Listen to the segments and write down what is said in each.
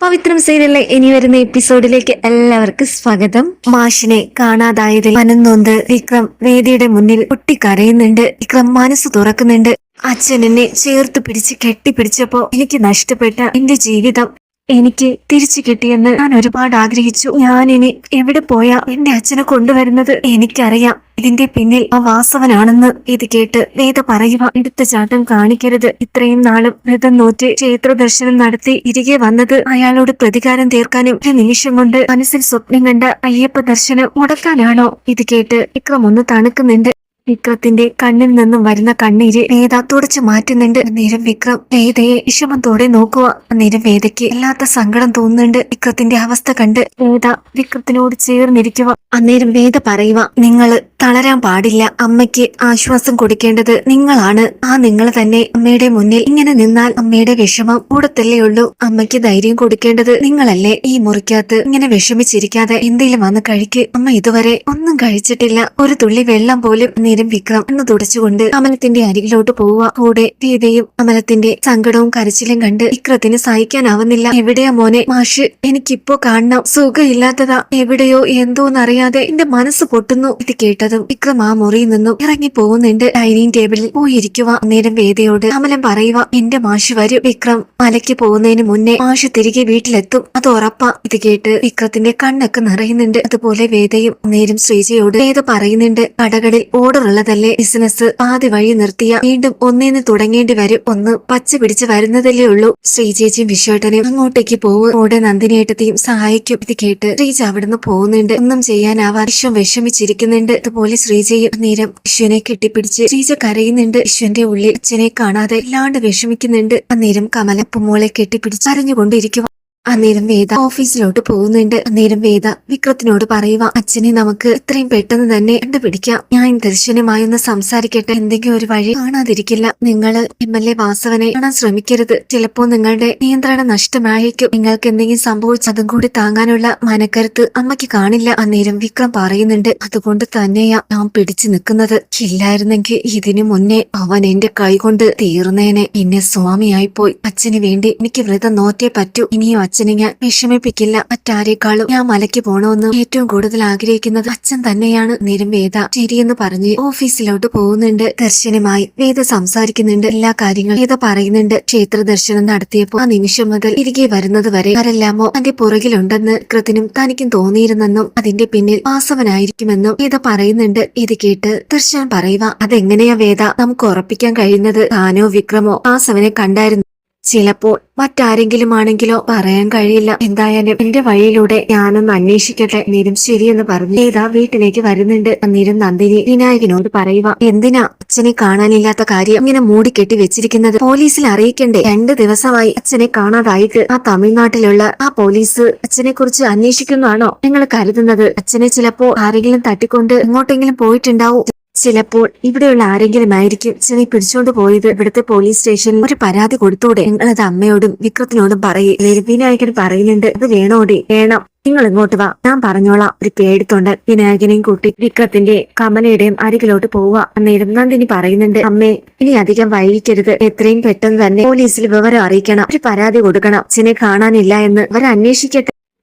പവിത്രം സീരിയലിലെ ഇനി വരുന്ന എപ്പിസോഡിലേക്ക് എല്ലാവർക്കും സ്വാഗതം. മാഷിനെ കാണാതായതിൽ മനന്നൊന്ത് വിക്രം വേദിയുടെ മുന്നിൽ പൊട്ടിക്കരയുന്നുണ്ട്. വിക്രം മനസ്സ് തുറക്കുന്നുണ്ട്. അച്ഛൻ എന്നെ ചേർത്ത് പിടിച്ച് കെട്ടിപ്പിടിച്ചപ്പോ എനിക്ക് നഷ്ടപ്പെട്ട എന്റെ ജീവിതം. എനിക്ക് തിരിച്ചു കിട്ടിയെന്ന് ഞാൻ ഒരുപാട് ആഗ്രഹിച്ചു. ഞാൻ ഇനി എവിടെ പോയാ എന്റെ അച്ഛനെ കൊണ്ടുവരുന്നത് എനിക്കറിയാം. ഇതിന്റെ പിന്നിൽ ആ വാസവനാണെന്ന് ഇത് കേട്ട് വേദ പറയുക എടുത്ത ചാട്ടം കാണിക്കരുത്. ഇത്രയും നാളും വ്രതം നോറ്റ് ക്ഷേത്ര ദർശനം നടത്തി ഇരികെ വന്നത് അയാളോട് പ്രതികാരം തീർക്കാനും ഒരു നിമിഷം കൊണ്ട് മനസ്സിൽ സ്വപ്നം കണ്ട അയ്യപ്പ ദർശനം മുടക്കാനാണോ? ഇത് കേട്ട് വിക്രം ഒന്ന് തണുക്കുന്നുണ്ട്. വിക്രത്തിന്റെ കണ്ണിൽ നിന്നും വരുന്ന കണ്ണീര് വേദ തുടച്ചു മാറ്റുന്നുണ്ട്. നേരം വിക്രം വേദയെ വിഷമത്തോടെ നോക്കുക. നേരം വേദയ്ക്ക് വല്ലാത്ത സങ്കടം തോന്നുന്നുണ്ട്. വിക്രത്തിന്റെ അവസ്ഥ കണ്ട് വേദ വിക്രത്തിനോട് ചേർന്നിരിക്കുക. അന്നേരം വേദ പറയുക നിങ്ങൾ തളരാൻ പാടില്ല. അമ്മയ്ക്ക് ആശ്വാസം കൊടുക്കേണ്ടത് നിങ്ങളാണ്. ആ നിങ്ങൾ തന്നെ അമ്മയുടെ മുന്നിൽ ഇങ്ങനെ നിന്നാൽ അമ്മയുടെ വിഷമം കൂടത്തല്ലേ ഉള്ളൂ. അമ്മയ്ക്ക് ധൈര്യം കൊടുക്കേണ്ടത് നിങ്ങളല്ലേ. ഈ മുറിക്കകത്ത് ഇങ്ങനെ വിഷമിച്ചിരിക്കാതെ എന്തെങ്കിലും വന്ന് കഴിക്ക്. അമ്മ ഇതുവരെ ഒന്നും കഴിച്ചിട്ടില്ല. ഒരു തുള്ളി വെള്ളം പോലും നേരം വിക്രം എന്ന് തുടച്ചുകൊണ്ട് അമലത്തിന്റെ അരികിലോട്ട് പോവുക. കൂടെ പീതയും അമലത്തിന്റെ സങ്കടവും കരച്ചിലും കണ്ട് വിക്രത്തിന് സഹിക്കാനാവുന്നില്ല. എവിടെയാ മോനെ? മാഷ് എനിക്കിപ്പോ കാണണം. സുഖമില്ലാത്തതാ. എവിടെയോ എന്തോന്നറിയാതെ എന്റെ മനസ്സ് പൊട്ടുന്നു. ഇത് കേട്ടതും വിക്രം ആ മുറിയിൽ നിന്നും ഇറങ്ങി പോകുന്നുണ്ട് ഡൈനിങ് ടേബിളിൽ പോയിരിക്കുക. അന്നേരം വേദയോട് അമലം പറയുക എന്റെ മാഷ് വരും വിക്രം. മലയ്ക്ക് പോകുന്നതിന് മുന്നേ മാഷ് തിരികെ വീട്ടിലെത്തും. അത് ഉറപ്പാ. ഇത് കേട്ട് വിക്രത്തിന്റെ കണ്ണൊക്കെ നിറയുന്നുണ്ട്. അതുപോലെ വേദയും നേരം ശ്രീജയോട് വേദ പറയുന്നുണ്ട് കടകളിൽ ഓർഡർ ഉള്ളതല്ലേ? ബിസിനസ് പാതി വഴി നിർത്തിയ വീണ്ടും ഒന്നേന്ന് തുടങ്ങേണ്ടി വരും. ഒന്ന് പച്ച പിടിച്ച് വരുന്നതല്ലേ ഉള്ളൂ. ശ്രീജേച്ചിയും വിശ്വേട്ടനും അങ്ങോട്ടേക്ക് പോവും കൂടെ നന്ദിനേട്ടത്തെയും സഹായിക്കും. ഇത് കേട്ട് ശ്രീജ അവിടുന്ന് പോകുന്നുണ്ട്. ഒന്നും ചെയ്യാനാവാ വിഷം വിഷമിച്ചിരിക്കുന്നുണ്ട്. അതുപോലെ ശ്രീജയും നേരം വിശ്വനെ കെട്ടിപ്പിടിച്ച് ശ്രീജ കരയുന്നുണ്ട്. വിശ്വന്റെ ഉള്ളിൽ അച്ഛനെ കാണാതെ ഇല്ലാണ്ട് വിഷമിക്കുന്നുണ്ട്. അന്നേരം കമലപ്പുമോളെ കെട്ടിപ്പിടിച്ച് കരഞ്ഞുകൊണ്ടിരിക്കുക അന്നേരം വേദ ഓഫീസിലോട്ട് പോകുന്നുണ്ട്. അന്നേരം വേദ വിക്രത്തിനോട് പറയുക അച്ഛനെ നമുക്ക് ഇത്രയും പെട്ടെന്ന് തന്നെ കണ്ടുപിടിക്കാം. ഞാൻ ദർശനമായി ഒന്ന് സംസാരിക്കട്ടെ. എന്തെങ്കിലും ഒരു വഴി കാണാതിരിക്കില്ല. നിങ്ങൾ എം എൽ എ വാസവനെ കാണാൻ ശ്രമിക്കരുത്. ചിലപ്പോൾ നിങ്ങളുടെ നിയന്ത്രണം നഷ്ടമായേക്കും. നിങ്ങൾക്ക് എന്തെങ്കിലും സംഭവിച്ച് അതും കൂടി താങ്ങാനുള്ള മനക്കരുത്ത് അമ്മയ്ക്ക് കാണില്ല. അന്നേരം വിക്രം പറയുന്നുണ്ട് അതുകൊണ്ട് തന്നെയാ ഞാൻ പിടിച്ചു നിൽക്കുന്നത്. ഇല്ലായിരുന്നെങ്കിൽ ഇതിനു മുന്നേ അവൻ എന്റെ കൈകൊണ്ട് തീർന്നേനെ. പിന്നെ സ്വാമിയായി പോയി അച്ഛന് വേണ്ടി എനിക്ക് വ്രതം നോറ്റേ പറ്റൂ. ഇനിയും അച്ഛനെ ഞാൻ വിഷമിപ്പിക്കില്ല. മറ്റാരേക്കാളും ഞാൻ മലയ്ക്ക് പോണോന്ന് ഏറ്റവും കൂടുതൽ ആഗ്രഹിക്കുന്നത് അച്ഛൻ തന്നെയാണ്. നേരം വേദ ശരിയെന്ന് പറഞ്ഞ് ഓഫീസിലോട്ട് പോകുന്നുണ്ട്. ദർശനമായി വേദ സംസാരിക്കുന്നുണ്ട്. എല്ലാ കാര്യങ്ങളും വേദ പറയുന്നുണ്ട്. ക്ഷേത്ര ദർശനം നടത്തിയപ്പോൾ ആ നിമിഷം മുതൽ തിരികെ വരുന്നത് വരെ ആരെല്ലാമോ തന്റെ പുറകിലുണ്ടെന്ന് കൃത്തിനും തനിക്കും തോന്നിയിരുന്നെന്നും അതിന്റെ പിന്നിൽ വാസവനായിരിക്കുമെന്നും വേദ പറയുന്നുണ്ട്. ഇത് കേട്ട് ദർശനം പറയുക അതെങ്ങനെയാ വേദ? നമുക്ക് ഉറപ്പിക്കാൻ കഴിയുന്നത് താനോ വിക്രമോ? വാസവനെ കണ്ടായിരുന്നു. ചിലപ്പോൾ മറ്റാരെങ്കിലും ആണെങ്കിലോ പറയാൻ കഴിയില്ല. എന്തായാലും എന്റെ വഴിയിലൂടെ ഞാനൊന്ന് അന്വേഷിക്കട്ടെ നീരും ശരിയെന്ന് പറഞ്ഞു. ഏതാ വീട്ടിലേക്ക് വരുന്നുണ്ട് നിരും നന്ദിനി വിനായകനോട് പറയുക എന്തിനാ അച്ഛനെ കാണാനില്ലാത്ത കാര്യം ഇങ്ങനെ മൂടിക്കെട്ടി വെച്ചിരിക്കുന്നത്? പോലീസിൽ അറിയിക്കണ്ടേ? രണ്ട് ദിവസമായി അച്ഛനെ കാണാതായിട്ട് ആ തമിഴ്നാട്ടിലുള്ള ആ പോലീസ് അച്ഛനെ കുറിച്ച് അന്വേഷിക്കുന്നതാണോ നിങ്ങൾ കരുതുന്നത് അച്ഛനെ ചിലപ്പോ ആരെങ്കിലും തട്ടിക്കൊണ്ട് എങ്ങോട്ടെങ്കിലും പോയിട്ടുണ്ടാവും. ചിലപ്പോൾ ഇവിടെയുള്ള ആരെങ്കിലും ആയിരിക്കും ചെറി പിടിച്ചോണ്ട് പോയത് ഇവിടുത്തെ പോലീസ് സ്റ്റേഷനിൽ ഒരു പരാതി കൊടുത്തൂടെ നിങ്ങളത് അമ്മയോടും വിക്രത്തിനോടും പറയും. വിനായകൻ പറയുന്നുണ്ട് അത് വേണോടി? വേണം. നിങ്ങൾ ഇങ്ങോട്ട് വാ. ഞാൻ പറഞ്ഞോളാം. ഒരു പേടിത്തൊണ്ട് വിനായകനെയും കൂട്ടി വിക്രത്തിന്റെ കമലയുടെയും അരികിലോട്ട് പോവുക. അന്നേരം നന്ദിനി പറയുന്നുണ്ട് അമ്മേ ഇനി അധികം വൈകിക്കരുത്. എത്രയും പെട്ടെന്ന് തന്നെ പോലീസിൽ വിവരം അറിയിക്കണം. ഒരു പരാതി കൊടുക്കണം. അച്ഛനെ കാണാനില്ല എന്ന് അവർ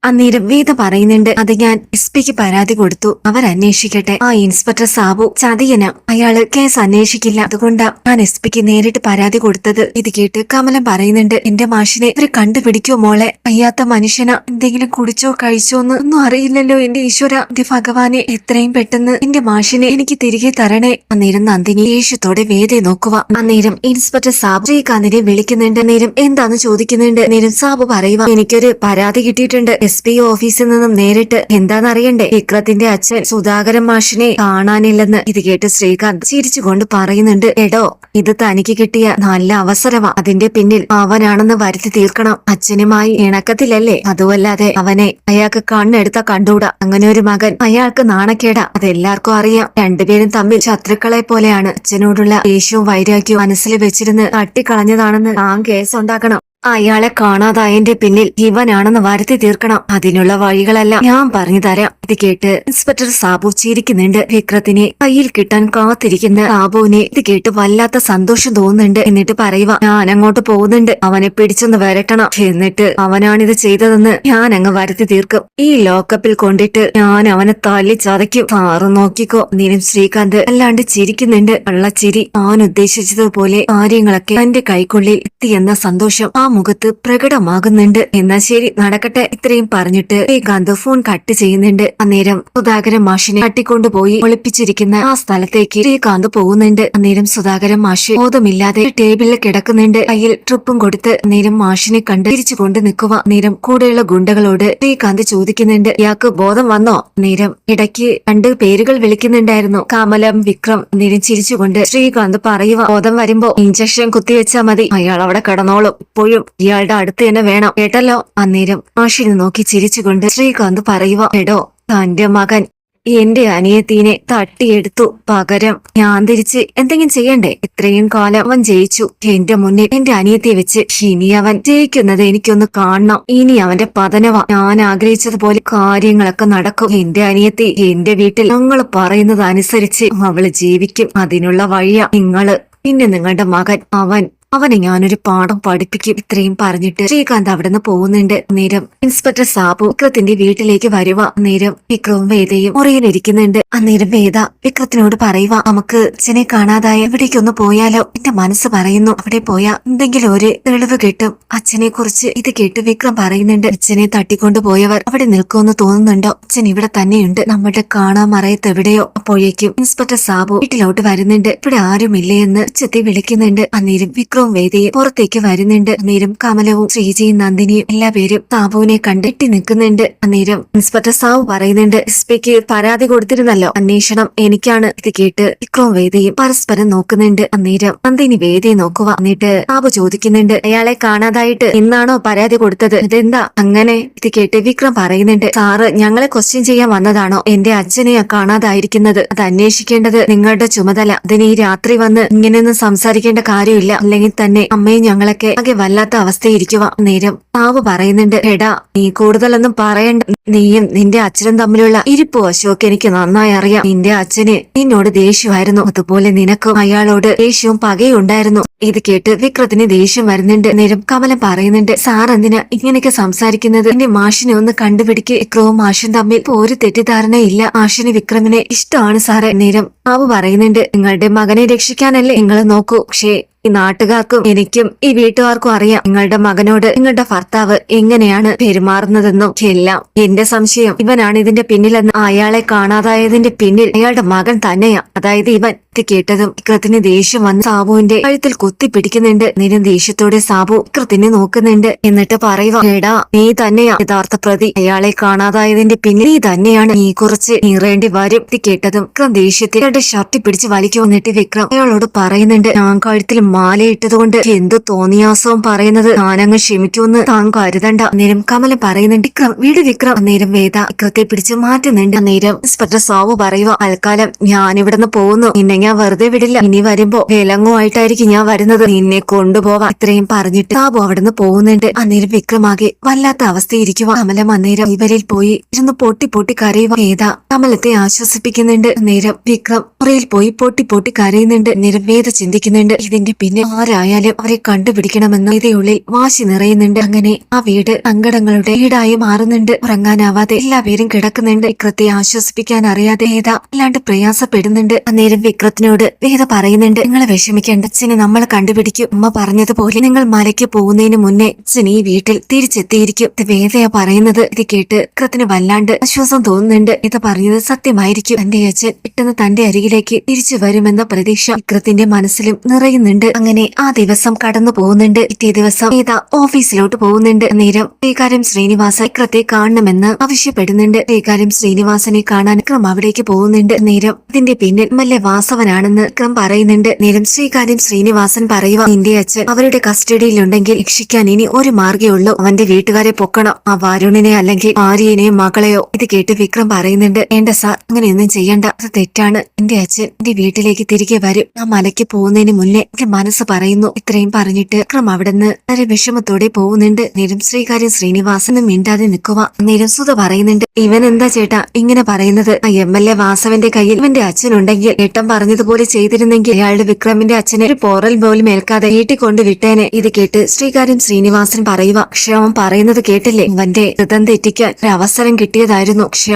അന്നേരം വേദ പറയുന്നുണ്ട് അത് ഞാൻ എസ് പിക്ക് പരാതി കൊടുത്തു. അവർ അന്വേഷിക്കട്ടെ. ആ ഇൻസ്പെക്ടർ സാബു ചതിയന അയാൾ കേസ് അന്വേഷിക്കില്ല. അതുകൊണ്ടാ ഞാൻ എസ് പിക്ക് നേരിട്ട് പരാതി കൊടുത്തത്. ഇത് കേട്ട് കമലം പറയുന്നുണ്ട് എന്റെ മാഷിനെ ഇവർ കണ്ടുപിടിക്കോ മോളെ? അയ്യാത്ത മനുഷ്യന. എന്തെങ്കിലും കുടിച്ചോ കഴിച്ചോ എന്ന് ഒന്നും അറിയില്ലല്ലോ എന്റെ ഈശ്വര. എന്റെ ഭഗവാനെ എത്രയും പെട്ടെന്ന് എന്റെ മാഷിനെ എനിക്ക് തിരികെ തരണേ. അന്നേരം നന്ദിനി ദേഷ്യത്തോടെ വേദയെ നോക്കുക അന്നേരം ഇൻസ്പെക്ടർ സാബു ശ്രീകാന്തിനെ വിളിക്കുന്നുണ്ട്. നേരം എന്താന്ന് ചോദിക്കുന്നുണ്ട്. നേരം സാബു പറയുക എനിക്കൊരു പരാതി കിട്ടിയിട്ടുണ്ട്. എസ് പി ഓഫീസിൽ നിന്നും നേരിട്ട് എന്താണെന്നറിയണ്ടേ? വിക്രത്തിന്റെ അച്ഛൻ സുധാകരൻ മാഷിനെ കാണാനില്ലെന്ന് ഇത് കേട്ട് ശ്രീകാന്ത് ചിരിച്ചുകൊണ്ട് പറയുന്നുണ്ട് എടോ ഇത് തനിക്ക് കിട്ടിയ നല്ല അവസരമാ. അതിന്റെ പിന്നിൽ അവനാണെന്ന് വരുത്തി തീർക്കണം. അച്ഛനുമായി ഇണക്കത്തിലല്ലേ? അതുമല്ലാതെ അവനെ അയാൾക്ക് കണ്ണെടുത്ത കണ്ടൂടാ. അങ്ങനെ ഒരു മകൻ അയാൾക്ക് നാണക്കേടാ. അതെല്ലാവർക്കും അറിയാം. രണ്ടുപേരും തമ്മിൽ ശത്രുക്കളെ പോലെയാണ്. അച്ഛനോടുള്ള ദേഷ്യവും വൈരാഗ്യവും മനസ്സിൽ വെച്ചിരുന്ന് തട്ടിക്കളഞ്ഞതാണെന്ന് കേസ് കേസുണ്ടാക്കണം അയാളെ കാണാതായന്റെ പിന്നിൽ ഇവനാണെന്ന് വരുത്തി തീർക്കണം. അതിനുള്ള വഴികളെല്ലാം ഞാൻ പറഞ്ഞു തരാം. ഇത് കേട്ട് ഇൻസ്പെക്ടർ സാബു ചിരിക്കുന്നുണ്ട്. വിക്രത്തിനെ കയ്യിൽ കിട്ടാൻ കാത്തിരിക്കുന്ന സാബുവിനെ ഇത് കേട്ട് വല്ലാത്ത സന്തോഷം തോന്നുന്നുണ്ട്. എന്നിട്ട് പറയുക ഞാൻ അങ്ങോട്ട് പോകുന്നുണ്ട്. അവനെ പിടിച്ചൊന്ന് വരട്ടണം. എന്നിട്ട് അവനാണിത് ചെയ്തതെന്ന് ഞാൻ അങ്ങ് വരുത്തി തീർക്കും. ഈ ലോക്കപ്പിൽ കൊണ്ടിട്ട് ഞാൻ അവനെ തല്ലി ചതയ്ക്കും. സാറ് നോക്കിക്കോ നീനും ശ്രീകാന്ത് അല്ലാണ്ട് ചിരിക്കുന്നുണ്ട്. കള്ളച്ചിരി. ഞാൻ ഉദ്ദേശിച്ചതുപോലെ കാര്യങ്ങളൊക്കെ തന്റെ കൈക്കുള്ളിൽ എത്തിയെന്ന സന്തോഷം ആ മുഖത്ത് പ്രകടമാകുന്നുണ്ട്. എന്നാ ശരി നടക്കട്ടെ ഇത്രയും പറഞ്ഞിട്ട് ശ്രീകാന്ത് ഫോൺ കട്ട് ചെയ്യുന്നുണ്ട്. അന്നേരം സുധാകരൻ മാഷിനെ തട്ടിക്കൊണ്ടുപോയി ഒളിപ്പിച്ചിരിക്കുന്ന ആ സ്ഥലത്തേക്ക് ശ്രീകാന്ത് പോകുന്നുണ്ട്. അന്നേരം സുധാകരൻ മാഷി ബോധമില്ലാതെ ടേബിളിൽ കിടക്കുന്നുണ്ട്. കയ്യിൽ ട്രിപ്പും കൊടുത്ത് അന്നേരം മാഷിനെ കണ്ട് തിരിച്ചു കൊണ്ട് നിൽക്കുക. അന്നേരം കൂടെയുള്ള ഗുണ്ടകളോട് ശ്രീകാന്ത് ചോദിക്കുന്നുണ്ട് ഇയാൾക്ക് ബോധം വന്നോ? നേരം ഇടയ്ക്ക് രണ്ട് പേരുകൾ വിളിക്കുന്നുണ്ടായിരുന്നു. കാമലം വിക്രം നേരം ചിരിച്ചുകൊണ്ട് ശ്രീകാന്ത് പറയുക ബോധം വരുമ്പോ ഇഞ്ചക്ഷൻ കുത്തിവെച്ചാ മതി. അയാൾ അവിടെ കിടന്നോളും. ഇപ്പോഴും ഇയാളുടെ അടുത്ത് തന്നെ വേണം. കേട്ടല്ലോ അന്നേരം ആഷിനെ നോക്കി ചിരിച്ചുകൊണ്ട് ശ്രീകാന്ത് പറയുക എടോ തന്റെ മകൻ എന്റെ അനിയത്തീനെ തട്ടിയെടുത്തു. പകരം ഞാൻ തിരിച്ച് എന്തെങ്കിലും ചെയ്യണ്ടേ? ഇത്രയും കാലം അവൻ ജയിച്ചു. എന്റെ മുന്നിൽ എന്റെ അനിയത്തെ വെച്ച് ഇനി അവൻ ജയിക്കുന്നത് എനിക്കൊന്ന് കാണണം. ഇനി അവന്റെ പതനവ. ഞാൻ ആഗ്രഹിച്ചതുപോലെ കാര്യങ്ങളൊക്കെ നടക്കും. എന്റെ അനിയത്തി എന്റെ വീട്ടിൽ ഞങ്ങൾ പറയുന്നത് അനുസരിച്ച് അവൾ ജീവിക്കും. അതിനുള്ള വഴിയാ. നിങ്ങൾ പിന്നെ നിങ്ങളുടെ മകൻ അവൻ അവനെ ഞാനൊരു പാഠം പഠിപ്പിക്കും ഇത്രയും പറഞ്ഞിട്ട്. ശ്രീകാന്ത് അവിടുന്ന് പോകുന്നുണ്ട്. നേരം ഇൻസ്പെക്ടർ സാബു വിക്രത്തിന്റെ വീട്ടിലേക്ക് വരുവ. നേരം വിക്രവും വേദയും മുറിയിലിരിക്കുന്നുണ്ട് അന്നേരം വേദ വിക്രത്തിനോട് പറയുക നമുക്ക് അച്ഛനെ കാണാതായ എവിടേക്കൊന്ന് പോയാലോ? എന്റെ മനസ്സ് പറയുന്നു. അവിടെ പോയാ എന്തെങ്കിലും ഒരു തെളിവ് കിട്ടും. അച്ഛനെ കുറിച്ച് ഇത് കേട്ട് വിക്രം പറയുന്നുണ്ട്. അച്ഛനെ തട്ടിക്കൊണ്ടു പോയവർ അവിടെ നിൽക്കുമെന്ന് തോന്നുന്നുണ്ടോ? അച്ഛൻ ഇവിടെ തന്നെയുണ്ട്. നമ്മുടെ കാണാൻ മറയത്ത് എവിടെയോ? അപ്പോഴേക്കും ഇൻസ്പെക്ടർ സാബു വീട്ടിലോട്ട് വരുന്നുണ്ട്. ഇവിടെ ആരും ആരുമില്ലേ? എന്ന് ഉച്ചത്തി വിളിക്കുന്നുണ്ട്. അന്നേരം വിക്രവും വേദയും പുറത്തേക്ക് വരുന്നുണ്ട്. അന്നേരം കമലവും ശ്രീജയും നന്ദിനിയും എല്ലാ പേരും സാബുവിനെ കണ്ടെത്തി നിൽക്കുന്നുണ്ട്. അന്നേരം ഇൻസ്പെക്ടർ സാബു പറയുന്നുണ്ട് എസ് പിക്ക് പരാതി കൊടുത്തിരുന്നല്ലോ. അന്വേഷണം എനിക്കാണ്. ഇത് കേട്ട് വിക്രവും വേദിയും പരസ്പരം നോക്കുന്നുണ്ട്. അന്നേരം നന്ദിനി വേദിയെ നോക്കുക. എന്നിട്ട് സാബു ചോദിക്കുന്നുണ്ട് അയാളെ കാണാതായിട്ട് ഇന്നാണോ പരാതി കൊടുത്തത്? ഇതെന്താ അങ്ങനെ? ഇത് കേട്ട് വിക്രം പറയുന്നുണ്ട് സാറ് ഞങ്ങളെ ക്വസ്റ്റ്യൻ ചെയ്യാൻ വന്നതാണോ? എന്റെ അച്ഛനെയാ കാണാതായിരിക്കുന്നത്. അത് അന്വേഷിക്കേണ്ടത് നിങ്ങളുടെ ചുമതല. അതിന് ഈ രാത്രി വന്ന് ഇങ്ങനെയൊന്നും സംസാരിക്കേണ്ട കാര്യമില്ല. അല്ലെങ്കിൽ തന്നെ അമ്മയും ഞങ്ങളൊക്കെ ആകെ വല്ലാത്ത അവസ്ഥയിരിക്കുക നേരം താവ് പറയുന്നുണ്ട് എടാ നീ കൂടുതലൊന്നും പറയണ്ട. നീയും നിന്റെ അച്ഛനും തമ്മിലുള്ള ഇരിപ്പ് അശോക് എനിക്ക് നന്നായി അറിയാം. നിന്റെ അച്ഛന് നിന്നോട് ദേഷ്യമായിരുന്നു. അതുപോലെ നിനക്കും അയാളോട് ദേഷ്യവും പകയും ഉണ്ടായിരുന്നു. ഇത് കേട്ട് വിക്രത്തിന് ദേഷ്യം വരുന്നുണ്ട്. നേരം കമലം പറയുന്നുണ്ട് സാർ എന്തിനാ ഇങ്ങനെയൊക്കെ സംസാരിക്കുന്നത്? എന്റെ മാഷിനെ ഒന്ന് കണ്ടുപിടിക്ക്. വിക്രവും മാഷും തമ്മിൽ ഒരു ഒരു തെറ്റിദ്ധാരണയില്ല. മാഷിന് വിക്രമിനെ ഇഷ്ടമാണ് സാറേ. നേരം ബാബു പറയുന്നുണ്ട് നിങ്ങളുടെ മകനെ രക്ഷിക്കാനല്ലേ നിങ്ങൾ നോക്കൂ. പക്ഷേ ഈ നാട്ടുകാർക്കും എനിക്കും ഈ വീട്ടുകാർക്കും അറിയാം നിങ്ങളുടെ മകനോട് നിങ്ങളുടെ ഭർത്താവ് എങ്ങനെയാണ് പെരുമാറുന്നതെന്നും എല്ലാം. എന്റെ സംശയം ഇവനാണ് ഇതിന്റെ പിന്നിലെന്ന് അയാളെ കാണാതായതിന്റെ പിന്നിൽ അയാളുടെ മകൻ തന്നെയാ. അതായത് ഇവൻ ഇത് കേട്ടതും വിക്രത്തിന് ദേഷ്യം വന്ന് സാബുവിന്റെ കഴുത്തിൽ കുത്തി പിടിക്കുന്നുണ്ട് നിരം ദേഷ്യത്തോടെ സാബു വിക്രത്തിനെ നോക്കുന്നുണ്ട്. എന്നിട്ട് പറയുക എടാ നീ തന്നെയാ യഥാർത്ഥ പ്രതി. അയാളെ കാണാതായതിന്റെ പിന്നിൽ നീ തന്നെയാണ്. നീ കുറച്ച് നീറേണ്ടി വരും. ഇത് കേട്ടതും വിക്രം ദേഷ്യത്തിൽ രണ്ട് ഷർട്ട് പിടിച്ച് വലിക്കു. വന്നിട്ട് വിക്രം അയാളോട് പറയുന്നുണ്ട് ഞാൻ കഴുത്തിൽ മാലയിട്ടതുകൊണ്ട് എന്ത് തോന്നിയാസവും പറയുന്നത്. താനങ്ങ് ക്ഷമിക്കുമെന്ന് താൻ കരുതണ്ട. അന്നേരം കമല പറയുന്നുണ്ട് വിക്രം വീട് വിക്രം. അന്നേരം വേദ വിക്രത്തെ പിടിച്ച് മാറ്റുന്നുണ്ട്. അന്നേരം ഇൻസ്പെക്ടർ സാവു പറയുക തൽക്കാലം ഞാൻ ഇവിടുന്ന് പോകുന്നു. നിന്നെ ഞാൻ വെറുതെ വിടില്ല. ഇനി വരുമ്പോ വിലങ്ങുമായിട്ടായിരിക്കും ഞാൻ വരുന്നത്. നിന്നെ കൊണ്ടുപോവാ ഇത്രയും പറഞ്ഞിട്ട് സാബു അവിടുന്ന് പോകുന്നുണ്ട്. അന്നേരം വിക്രമാകെ വല്ലാത്ത അവസ്ഥയിരിക്കുക കമലം അന്നേരം ഇവരിൽ പോയി ഇരുന്ന് പൊട്ടി പൊട്ടി കരയുക വേദ കമലത്തെ ആശ്വസിപ്പിക്കുന്നുണ്ട്. നേരം വിക്രം മുറിയിൽ പോയി പൊട്ടി പൊട്ടി കരയുന്നുണ്ട്. നേരം വേദ ചിന്തിക്കുന്നുണ്ട്. ഇതിന്റെ പിന്നെ ആരായാലും അവരെ കണ്ടുപിടിക്കണമെന്ന് ഇതയുള്ളിൽ വാശി നിറയുന്നുണ്ട്. അങ്ങനെ ആ വീട് സങ്കടങ്ങളുടെ വീടായി മാറുന്നുണ്ട്. ഉറങ്ങാനാവാതെ എല്ലാവരും കിടക്കുന്നുണ്ട്. വിക്രത്തെ ആശ്വസിപ്പിക്കാൻ അറിയാതെ ഏതാ അല്ലാണ്ട് പ്രയാസപ്പെടുന്നുണ്ട്. അന്നേരം വിക്രത്തിനോട് വേദ പറയുന്നുണ്ട്. നിങ്ങൾ വിഷമിക്കേണ്ട. അച്ഛനെ നമ്മൾ കണ്ടുപിടിക്കും. അമ്മ പറഞ്ഞതുപോലെ നിങ്ങൾ മലയ്ക്ക് പോകുന്നതിന് മുന്നേ അച്ഛൻ ഈ വീട്ടിൽ തിരിച്ചെത്തിയിരിക്കും. ഇത് വേദയാ പറയുന്നത് ഇത് കേട്ട് കൃത്തിന് വല്ലാണ്ട് ആശ്വാസം തോന്നുന്നുണ്ട്. ഇത് പറഞ്ഞത് സത്യമായിരിക്കും. തന്റെ അച്ഛൻ പെട്ടെന്ന് തന്റെ അരികിലേക്ക് തിരിച്ചു വരുമെന്ന പ്രതീക്ഷ വിക്രത്തിന്റെ മനസ്സിലും നിറയുന്നുണ്ട്. അങ്ങനെ ആ ദിവസം കടന്നു പോകുന്നുണ്ട്. പിറ്റേ ദിവസം വേദ ഓഫീസിലോട്ട് പോകുന്നുണ്ട്. നേരം ശ്രീകാര്യം ശ്രീനിവാസ വിക്രത്തെ കാണണമെന്ന് ആവശ്യപ്പെടുന്നുണ്ട്. ശ്രീകാര്യം ശ്രീനിവാസനെ കാണാൻ വിക്രം അവിടേക്ക് പോകുന്നുണ്ട്. നേരം ഇതിന്റെ പിന്നിൽ മല്ലെ വാസവ രാഘവനാണെന്ന് വിക്രം പറയുന്നുണ്ട്. നേരം ശ്രീകാര്യം ശ്രീനിവാസൻ പറയുക നിന്റെ അച്ഛൻ അവരുടെ കസ്റ്റഡിയിലുണ്ടെങ്കിൽ രക്ഷിക്കാൻ ഇനി ഒരു മാർഗേ ഉള്ളൂ. അവന്റെ വീട്ടുകാരെ പൊക്കണം? ആ വാരുണിനെ അല്ലെങ്കിൽ ആര്യനെയോ മകളെയോ? ഇത് കേട്ട് വിക്രം പറയുന്നുണ്ട്. വേണ്ട സാർ അങ്ങനെയൊന്നും ചെയ്യണ്ട. അത് തെറ്റാണ്. എന്റെ അച്ഛൻ എന്റെ വീട്ടിലേക്ക് തിരികെ വരും. ആ മലയ്ക്ക് പോകുന്നതിന് മുന്നേ എന്റെ മനസ്സ് പറയുന്നു. ഇത്രയും പറഞ്ഞിട്ട് വിക്രം അവിടുന്ന് വളരെ വിഷമത്തോടെ പോകുന്നുണ്ട്. നേരം ശ്രീകാര്യം ശ്രീനിവാസനും മിണ്ടാതെ നിൽക്കുക നേരം സുധ പറയുന്നുണ്ട് ഇവൻ എന്താ ചേട്ടാ ഇങ്ങനെ പറയുന്നത്? ആ എം എൽ എ വാസവന്റെ കയ്യിൽ ഇവന്റെ അച്ഛനുണ്ടെങ്കിൽ ഏട്ടൻ പറഞ്ഞതുപോലെ ചെയ്തിരുന്നെങ്കിൽ അയാളുടെ വിക്രമിന്റെ അച്ഛനെ ഒരു പോറൽ പോലും ഏൽക്കാതെ വീട്ടിൽ കൊണ്ട് വിട്ടേനെ. ഇത് കേട്ട് ശ്രീകാര്യം ശ്രീനിവാസൻ പറയുക അവൻ പറയുന്നത് കേട്ടില്ലേ? ഇവന്റെ ഹൃദം തെറ്റിക്കാൻ ഒരു അവസരം കിട്ടിയതായിരുന്നു പക്ഷെ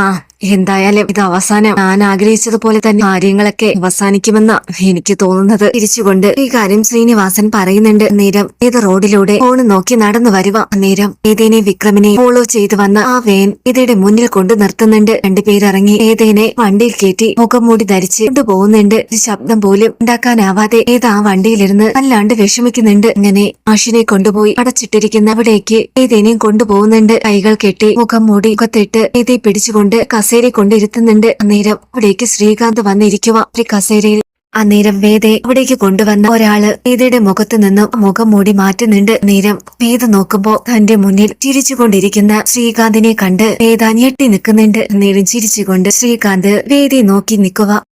ആ എന്തായാലും ഇത് അവസാനം ഞാൻ ആഗ്രഹിച്ചതുപോലെ തന്നെ കാര്യങ്ങളൊക്കെ അവസാനിക്കുമെന്ന എനിക്ക് തോന്നുന്നത്. തിരിച്ചുകൊണ്ട് ഈ കാര്യം ശ്രീനിവാസൻ പറയുന്നുണ്ട്. നേരം ഏത് റോഡിലൂടെ ഫോൺ നോക്കി നടന്നു വരുക? നേരം ഏതേനെ വിക്രമിനെ ഫോളോ ചെയ്തു വന്ന ആ വേൻ ഇതയുടെ മുന്നിൽ കൊണ്ട് നിർത്തുന്നുണ്ട്. രണ്ടുപേരിറങ്ങി ഏതേനെ വണ്ടിയിൽ കയറ്റി മുഖംമൂടി ധരിച്ച് കൊണ്ടുപോകുന്നുണ്ട്. ശബ്ദം പോലും ഉണ്ടാക്കാനാവാതെ ഏത് ആ വണ്ടിയിലിരുന്ന് അല്ലാണ്ട് വിഷമിക്കുന്നുണ്ട്. അങ്ങനെ അഷിനെ കൊണ്ടുപോയി അടച്ചിട്ടിരിക്കുന്ന അവിടേക്ക് ഏതേനെയും കൊണ്ടുപോകുന്നുണ്ട്. കൈകൾ കെട്ടി മുഖം മൂടി മുഖത്തിട്ട് ഏതേ പിടിച്ചുകൊണ്ട് കസേര കൊണ്ടിരുത്തുന്നുണ്ട്. അന്നേരം അവിടേക്ക് ശ്രീകാന്ത് വന്നിരിക്കുക ഒരു കസേരയിൽ അന്നേരം വേദയെ അവിടേക്ക് കൊണ്ടുവന്ന ഒരാൾ വേദയുടെ മുഖത്ത് നിന്നും മുഖം മൂടി മാറ്റുന്നുണ്ട്. നേരം വേദ നോക്കുമ്പോ തന്റെ മുന്നിൽ ചിരിച്ചുകൊണ്ടിരിക്കുന്ന ശ്രീകാന്തിനെ കണ്ട് വേദ ഞെട്ടി നിൽക്കുന്നുണ്ട്. നേരം ചിരിച്ചുകൊണ്ട് ശ്രീകാന്ത് വേദയെ നോക്കി നിൽക്കുക